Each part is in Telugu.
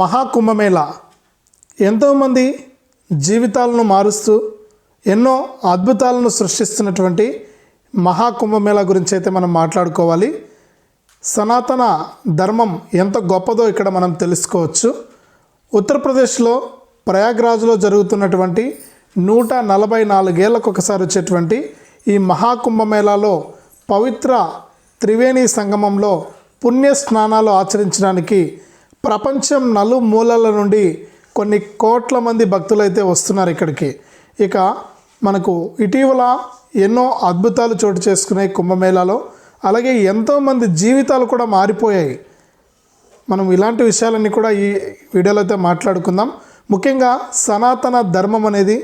మహాకుంభమేళ. ఎంతోమంది జీవితాలను మారుస్తూ ఎన్నో అద్భుతాలను సృష్టిస్తున్నటువంటి మహాకుంభమేళ గురించి అయితే మనం మాట్లాడుకోవాలి. సనాతన ధర్మం ఎంత గొప్పదో ఇక్కడ మనం తెలుసుకోవచ్చు. ఉత్తరప్రదేశ్లో ప్రయాగ్రాజ్లో జరుగుతున్నటువంటి నూట నలభై నాలుగేళ్ళకు ఒకసారి వచ్చేటువంటి ఈ మహాకుంభమేళాలో పవిత్ర త్రివేణి సంగమంలో పుణ్య స్నానాలు ఆచరించడానికి ప్రపంచం నలుమూలల నుండి కొన్ని కోట్ల మంది భక్తులైతే వస్తున్నారు ఇక్కడికి. ఇక మనకు ఇటీవల ఎన్నో అద్భుతాలు చోటు చేసుకున్నాయి కుంభమేళాలో. అలాగే ఎంతోమంది జీవితాలు కూడా మారిపోయాయి. మనం ఇలాంటి విషయాలన్నీ కూడా ఈ వీడియోలో అయితే మాట్లాడుకుందాం. ముఖ్యంగా సనాతన ధర్మం అనేది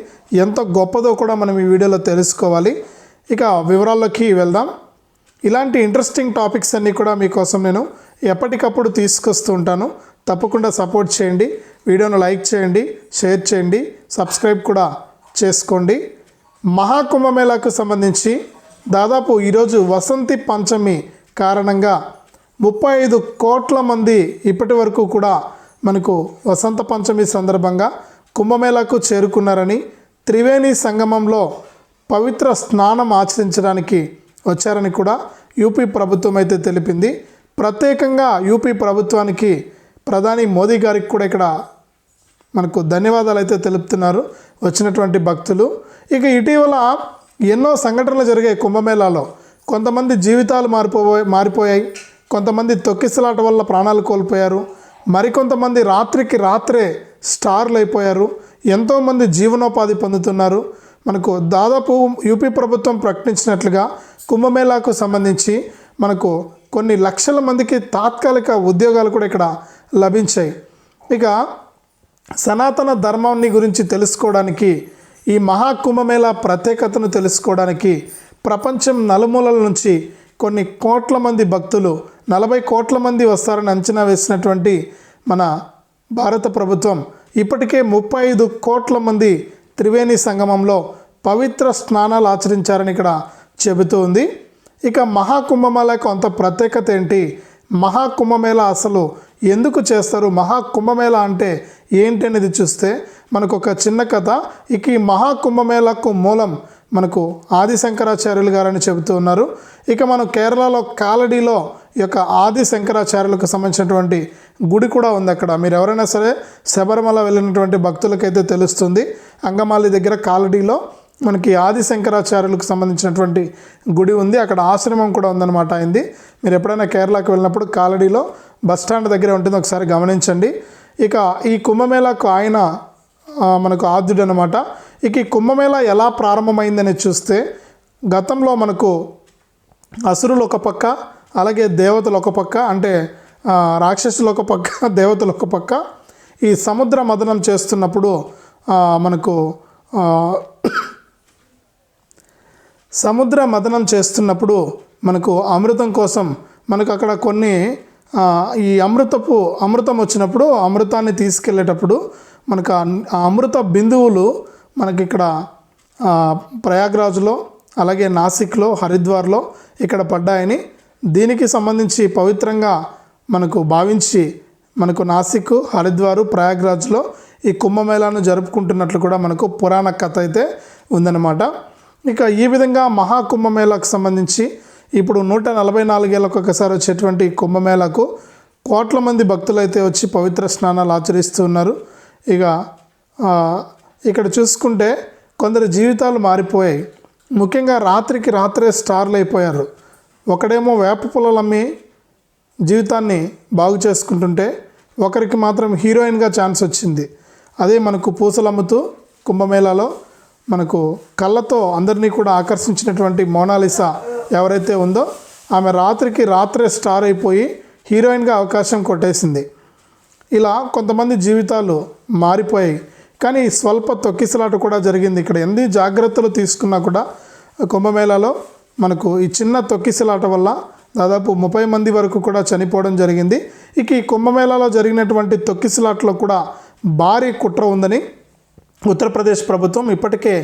ఎంత గొప్పదో కూడా మనం ఈ వీడియోలో తెలుసుకోవాలి. ఇక వివరాల్లోకి వెళ్దాం. ఇలాంటి ఇంట్రెస్టింగ్ టాపిక్స్ అన్నీ కూడా మీకోసం నేను ఎప్పటికప్పుడు తీసుకొస్తూ ఉంటాను. తప్పకుండా సపోర్ట్ చేయండి. వీడియోను లైక్ చేయండి షేర్ చేయండి సబ్స్క్రైబ్ కూడా చేసుకోండి. మహాకుంభమేళాకు సంబంధించి దాదాపు ఈరోజు వసంతి పంచమి కారణంగా ముప్పై ఐదు కోట్ల మంది ఇప్పటి వరకు కూడా మనకు వసంత పంచమి సందర్భంగా కుంభమేళాకు చేరుకున్నారని త్రివేణి సంగమంలో పవిత్ర స్నానం ఆచరించడానికి వచ్చారని కూడా యూపీ ప్రభుత్వం అయితే తెలిపింది. ప్రత్యేకంగా యూపీ ప్రభుత్వానికి ప్రధాని మోదీ గారికి కూడా ఇక్కడ మనకు ధన్యవాదాలు అయితే తెలుపుతున్నారు వచ్చినటువంటి భక్తులు. ఇక ఇటీవల ఎన్నో సంఘటనలు జరిగాయి కుంభమేళాలో. కొంతమంది జీవితాలు మారిపోయి మారిపోయాయి. కొంతమంది తొక్కిసలాట వల్ల ప్రాణాలు కోల్పోయారు. మరికొంతమంది రాత్రికి రాత్రే స్టార్లు అయిపోయారు. ఎంతోమంది జీవనోపాధి పొందుతున్నారు. మనకు దాదాపు యూపీ ప్రభుత్వం ప్రకటించినట్లుగా కుంభమేళాకు సంబంధించి మనకు కొన్ని లక్షల మందికి తాత్కాలిక ఉద్యోగాలు కూడా ఇక్కడ లభించాయి. ఇక సనాతన ధర్మాన్ని గురించి తెలుసుకోవడానికి ఈ మహాకుంభమేళా ప్రత్యేకతను తెలుసుకోవడానికి ప్రపంచం నలుమూలల నుంచి కొన్ని కోట్ల మంది భక్తులు నలభై కోట్ల మంది వస్తారని అంచనా వేసినటువంటి మన భారత ప్రభుత్వం ఇప్పటికే ముప్పై ఐదు కోట్ల మంది త్రివేణి సంగమంలో పవిత్ర స్నానాలు ఆచరించారని ఇక్కడ చెబుతూ ఉంది. ఇక మహాకుంభమేళకు అంత ప్రత్యేకత ఏంటి? మహాకుంభమేళ అసలు ఎందుకు చేస్తారు మహాకుంభమేళ అంటే ఏంటి అనేది చూస్తే మనకు ఒక చిన్న కథ. ఇక ఈ మహాకుంభమేళకు మూలం మనకు ఆది శంకరాచార్యులు గారని చెబుతూ ఉన్నారు. ఇక మనం కేరళలో కాలడీలో ఈ యొక్క ఆది శంకరాచార్యులకు సంబంధించినటువంటి గుడి కూడా ఉంది అక్కడ. మీరు ఎవరైనా సరే శబరిమల వెళ్ళినటువంటి భక్తులకైతే తెలుస్తుంది. అంగమాలి దగ్గర కాలడీలో మనకి ఆది శంకరాచార్యులకు సంబంధించినటువంటి గుడి ఉంది. అక్కడ ఆశ్రమం కూడా ఉందన్నమాట అయింది మీరు ఎప్పుడైనా కేరళకు వెళ్ళినప్పుడు కాలడీలో బస్ స్టాండ్ దగ్గర ఉంటుంది. ఒకసారి గమనించండి. ఇక ఈ కుంభమేళాకు ఆయన మనకు ఆద్యుడు అనమాట ఇక ఈ కుంభమేళ ఎలా ప్రారంభమైందని చూస్తే గతంలో మనకు అసురులు ఒక పక్క అలాగే దేవతలు ఒక పక్క అంటే రాక్షసులు ఒక పక్క దేవతలు ఒక పక్క. ఈ సముద్ర మదనం చేస్తున్నప్పుడు మనకు సముద్ర మదనం చేస్తున్నప్పుడు మనకు అమృతం కోసం మనకు అక్కడ కొన్ని ఈ అమృతపు అమృతం వచ్చినప్పుడు అమృతాన్ని తీసుకెళ్ళేటప్పుడు మనకు ఆ అమృత బిందువులు మనకి ఇక్కడ ప్రయాగ్రాజ్లో అలాగే నాసిక్లో హరిద్వార్లో ఇక్కడ పడ్డాయని దీనికి సంబంధించి పవిత్రంగా మనకు భావించి మనకు నాసిక్ హరిద్వారు ప్రయాగ్రాజ్లో ఈ కుంభమేళాను జరుపుకుంటున్నట్లు కూడా మనకు పురాణ కథ అయితే ఉందన్నమాట. ఇక ఈ విధంగా మహాకుంభమేళాకు సంబంధించి ఇప్పుడు నూట నలభై నాలుగేళ్ళకు ఒకసారి వచ్చేటువంటి కుంభమేళాకు కోట్ల మంది భక్తులు అయితే వచ్చి పవిత్ర స్నానాలు ఆచరిస్తూ ఉన్నారు. ఇక ఇక్కడ చూసుకుంటే కొందరు జీవితాలు మారిపోయాయి. ముఖ్యంగా రాత్రికి రాత్రే స్టార్లు అయిపోయారు. ఒకడేమో వేప పొలాలు అమ్మి జీవితాన్ని బాగు చేసుకుంటుంటే ఒకరికి మాత్రం హీరోయిన్గా ఛాన్స్ వచ్చింది. అదే మనకు పూసలు అమ్ముతూ కుంభమేళాలో మనకు కళ్ళతో అందరినీ కూడా ఆకర్షించినటువంటి మోనాలిసా ఎవరైతే ఉందో ఆమె రాత్రికి రాత్రే స్టార్ అయిపోయి హీరోయిన్గా అవకాశం కొట్టేసింది. ఇలా కొంతమంది జీవితాలు మారిపోయాయి. కానీ స్వల్ప తొక్కిసలాట కూడా జరిగింది. ఇక్కడ ఎన్ని జాగ్రత్తలు తీసుకున్నా కూడా కుంభమేళాలో మనకు ఈ చిన్న తొక్కిసలాట వల్ల దాదాపు ముప్పై మంది వరకు కూడా చనిపోవడం జరిగింది. ఇక ఈ కుంభమేళాలో జరిగినటువంటి తొక్కిసలాటలో కూడా భారీ కుట్ర ఉందని ఉత్తరప్రదేశ్ ప్రభుత్వం ఇప్పటికే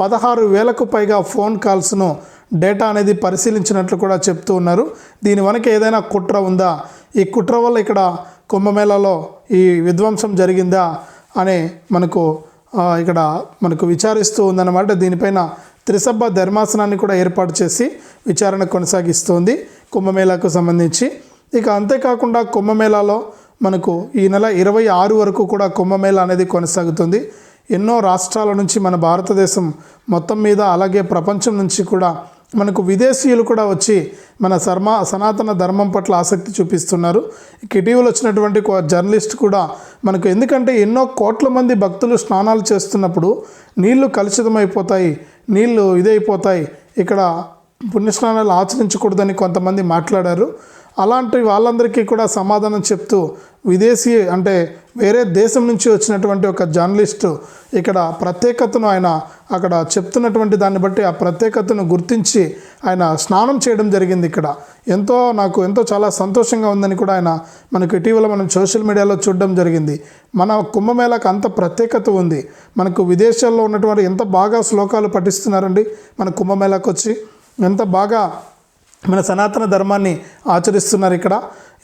పదహారు వేలకు పైగా ఫోన్ కాల్స్ను డేటా అనేది పరిశీలించినట్లు కూడా చెప్తూ ఉన్నారు. దీని వెనక ఏదైనా కుట్ర ఉందా? ఈ కుట్ర వల్ల ఇక్కడ కుంభమేళాలో ఈ విధ్వంసం జరిగిందా? అనే మనకు ఇక్కడ మనకు విచారిస్తూ ఉందన్నమాట. దీనిపైన త్రిసభ ధర్మాసనాన్ని కూడా ఏర్పాటు చేసి విచారణ కొనసాగిస్తోంది కుంభమేళాకు సంబంధించి. ఇక అంతేకాకుండా కుంభమేళాలో మనకు ఈ నెల ఇరవై ఆరు వరకు కూడా కుంభమేళా అనేది కొనసాగుతుంది. ఎన్నో రాష్ట్రాల నుంచి మన భారతదేశం మొత్తం మీద అలాగే ప్రపంచం నుంచి కూడా మనకు విదేశీయులు కూడా వచ్చి మన సర్మ సనాతన ధర్మం పట్ల ఆసక్తి చూపిస్తున్నారు. ఇక ఇటీవల వచ్చినటువంటి జర్నలిస్ట్ కూడా మనకు ఎందుకంటే ఎన్నో కోట్ల మంది భక్తులు స్నానాలు చేస్తున్నప్పుడు నీళ్ళు కలుషితమైపోతాయి నీళ్ళు ఇదైపోతాయి. ఇక్కడ పుణ్యస్నానాలు ఆచరించకూడదని కొంతమంది మాట్లాడారు. అలాంటి వాళ్ళందరికీ కూడా సమాధానం చెప్తూ విదేశీ అంటే వేరే దేశం నుంచి వచ్చినటువంటి ఒక జర్నలిస్టు ఇక్కడ ప్రత్యేకతను ఆయన అక్కడ చెప్తున్నటువంటి దాన్ని బట్టి ఆ ప్రత్యేకతను గుర్తించి ఆయన స్నానం చేయడం జరిగింది ఇక్కడ. ఎంతో నాకు ఎంతో చాలా సంతోషంగా ఉందని కూడా ఆయన మనకు ఇటీవల మనం సోషల్ మీడియాలో చూడడం జరిగింది. మన కుంభమేళాకు అంత ప్రత్యేకత ఉంది. మనకు విదేశాల్లో ఉన్నటువంటి ఎంత బాగా శ్లోకాలు పఠిస్తున్నారండి మన కుంభమేళాకు వచ్చి ఎంత బాగా మన సనాతన ధర్మాన్ని ఆచరిస్తున్నారు ఇక్కడ.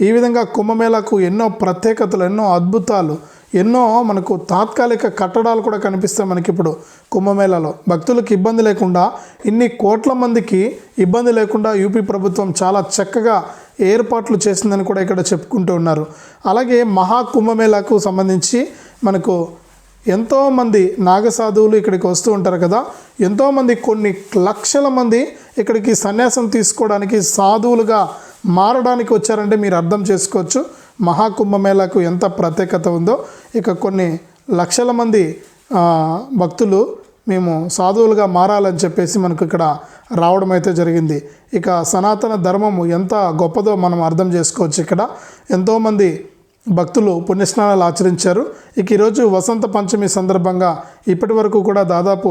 ఈ విధంగా కుంభమేళాకు ఎన్నో ప్రత్యేకతలు ఎన్నో అద్భుతాలు ఎన్నో మనకు తాత్కాలిక కట్టడాలు కూడా కనిపిస్తాయి మనకి ఇప్పుడు కుంభమేళాలో. భక్తులకు ఇబ్బంది లేకుండా ఇన్ని కోట్ల మందికి ఇబ్బంది లేకుండా యూపీ ప్రభుత్వం చాలా చక్కగా ఏర్పాట్లు చేసిందని కూడా ఇక్కడ చెప్పుకుంటూ ఉన్నారు. అలాగే మహా కుంభమేళాకు సంబంధించి మనకు ఎంతోమంది నాగసాధువులు ఇక్కడికి వస్తూ ఉంటారు కదా. ఎంతోమంది కొన్ని లక్షల మంది ఇక్కడికి సన్యాసం తీసుకోవడానికి సాధువులుగా మారడానికి వచ్చారంటే మీరు అర్థం చేసుకోవచ్చు. మహాకుంభమేళాకు ఎంత ప్రత్యేకత ఉందో. ఇక కొన్ని లక్షల మంది భక్తులు మేము సాధువులుగా మారాలని చెప్పేసి మనకు ఇక్కడ రావడం అయితే జరిగింది. ఇక సనాతన ధర్మము ఎంత గొప్పదో మనం అర్థం చేసుకోవచ్చు ఇక్కడ. ఎంతోమంది భక్తులు పుణ్యస్నానాలు ఆచరించారు. ఇక ఈరోజు వసంత పంచమి సందర్భంగా ఇప్పటి వరకు కూడా దాదాపు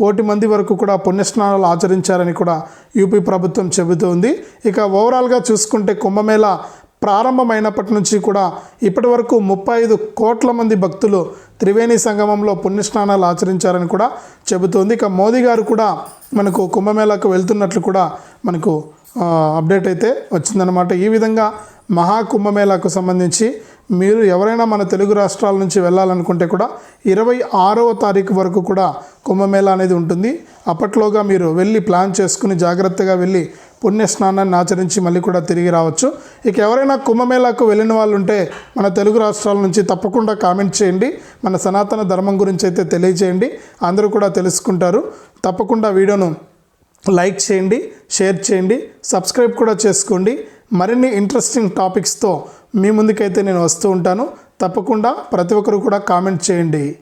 కోటి మంది వరకు కూడా పుణ్యస్నానాలు ఆచరించారని కూడా యూపీ ప్రభుత్వం చెబుతోంది ఇక ఓవరాల్గా చూసుకుంటే కుంభమేళా ప్రారంభమైనప్పటి నుంచి కూడా ఇప్పటి వరకు ముప్పై ఐదు కోట్ల మంది భక్తులు త్రివేణి సంగమంలో పుణ్యస్నానాలు ఆచరించారని కూడా చెబుతోంది ఇక మోదీ గారు కూడా మనకు కుంభమేళాకు వెళ్తున్నట్లు కూడా మనకు అప్డేట్ అయితే వచ్చిందనమాట ఈ విధంగా మహా కుంభమేళాకు సంబంధించి మీరు ఎవరైనా మన తెలుగు రాష్ట్రాల నుంచి వెళ్ళాలనుకుంటే కూడా ఇరవై ఆరవ తారీఖు వరకు కూడా కుంభమేళా అనేది ఉంటుంది. అప్పట్లోగా మీరు వెళ్ళి ప్లాన్ చేసుకుని జాగ్రత్తగా వెళ్ళి పుణ్య స్నానాన్ని ఆచరించి మళ్ళీ కూడా తిరిగి రావచ్చు. ఇక ఎవరైనా కుంభమేళాకు వెళ్ళిన వాళ్ళు ఉంటే మన తెలుగు రాష్ట్రాల నుంచి తప్పకుండా కామెంట్ చేయండి. మన సనాతన ధర్మం గురించి అయితే తెలియజేయండి. అందరూ కూడా తెలుసుకుంటారు. తప్పకుండా వీడియోను లైక్ చేయండి షేర్ చేయండి సబ్స్క్రైబ్ కూడా చేసుకోండి. మరిన్ని ఇంట్రెస్టింగ్ టాపిక్స్తో మీ ముందుకైతే నేను వస్తూ ఉంటాను. తప్పకుండా ప్రతి ఒక్కరు కూడా కామెంట్ చేయండి.